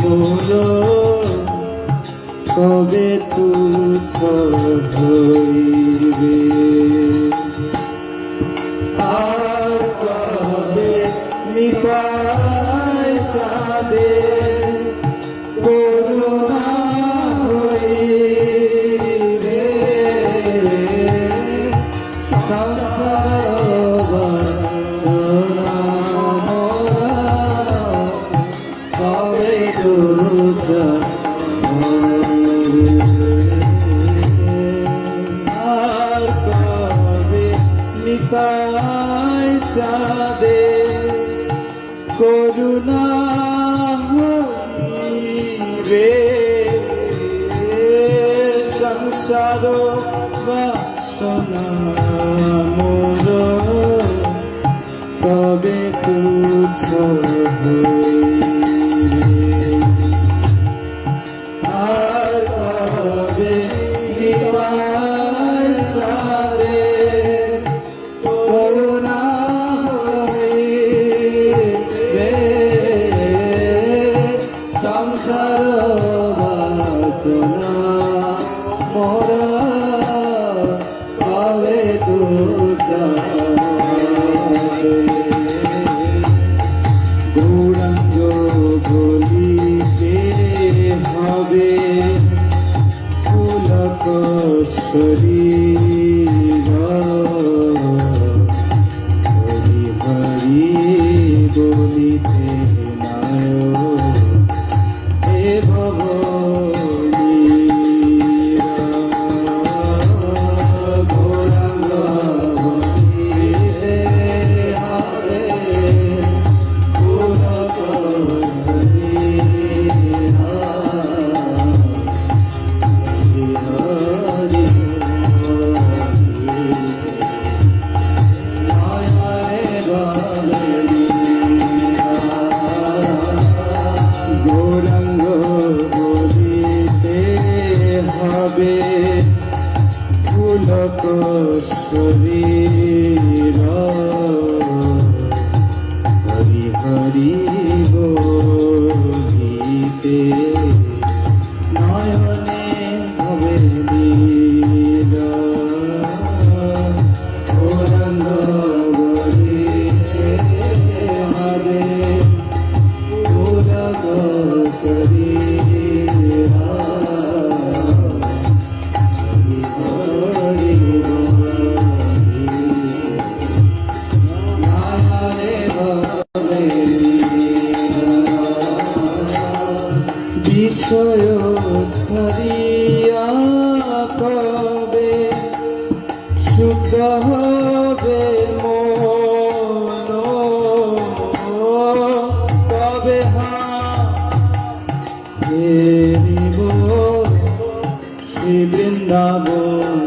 মূল কবে তুচ্ছ হইবে আর কবে চাঁদে করুণা হইবে? সংসার সংসার বাসনা মোর। তবে তুচ্ছ পুলক শরীর হবে। ফুলক শরীর হরি হরি বলিতে শুদ্ধ হবে মন কবে হারিব শ্রী বৃন্দাবন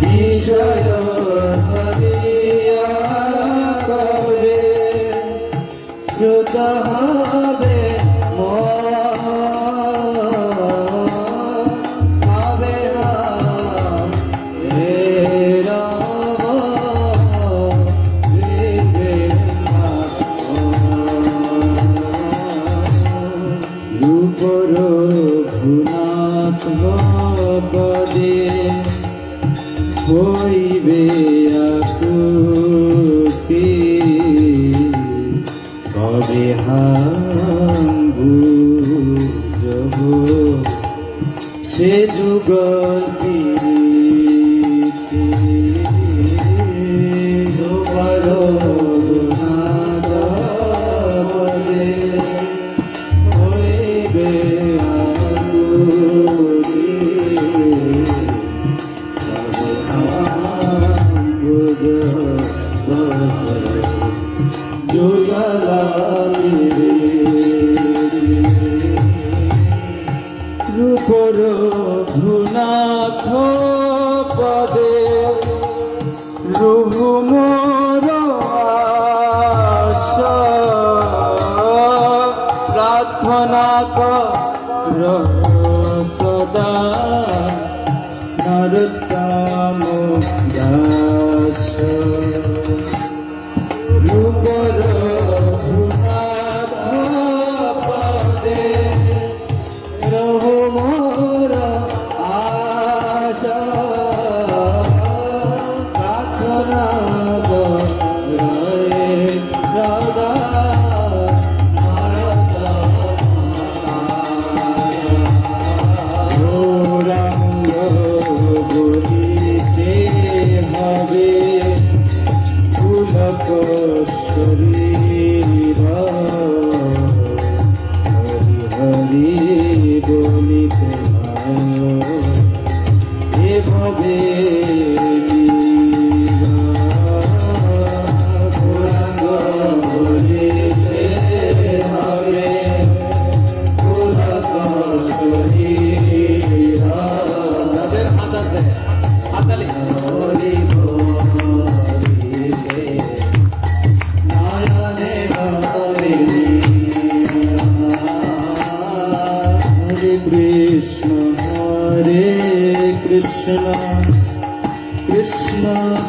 বিষয় ছাড়িয়া কবে শ্রুত হবে পদে হইবে আকুতি। কবে হাঙ্গু যোগ সে যুগল Baba.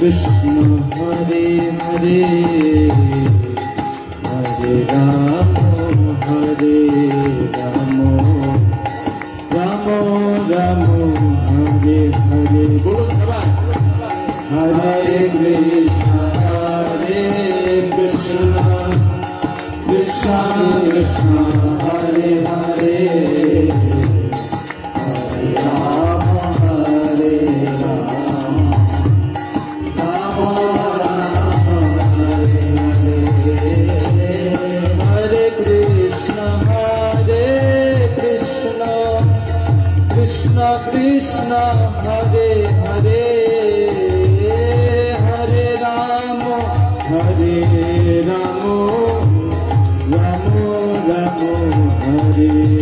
কৃষ্ণ হরে হরে হরে রাম হরে রাম রাম রাম হরে হরে। বলুন সবাই। হরে Krishna. Hare Ramo, Ramo Ramo, Hare.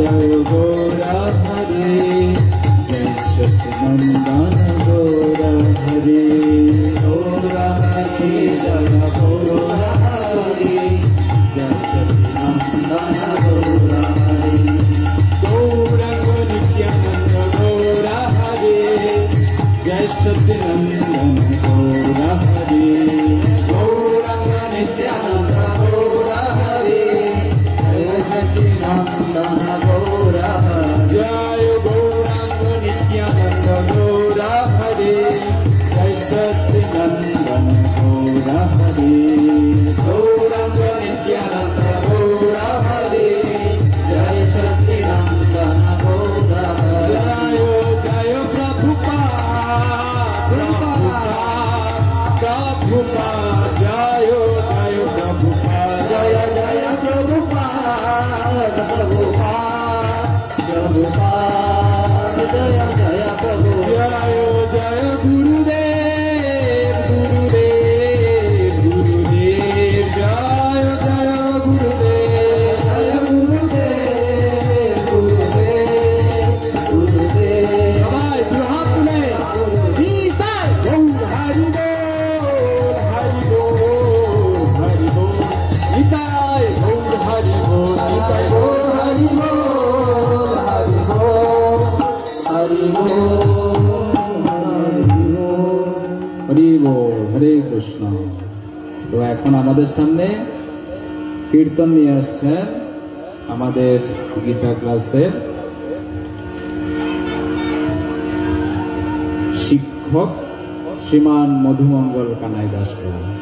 जय गोरा हरे जय सत्यनंदन गोरा हरे गोरा हरे जय गोरा हरे जय सत्यनंदन गोरा हरे गौरा गोरा हरे जय सत्यनंदन। তো এখন আমাদের সামনে কীর্তন নিয়ে আসছেন আমাদের গীতা ক্লাসের শিক্ষক শ্রীমান মধুমঙ্গল কানাই দাস প্রভু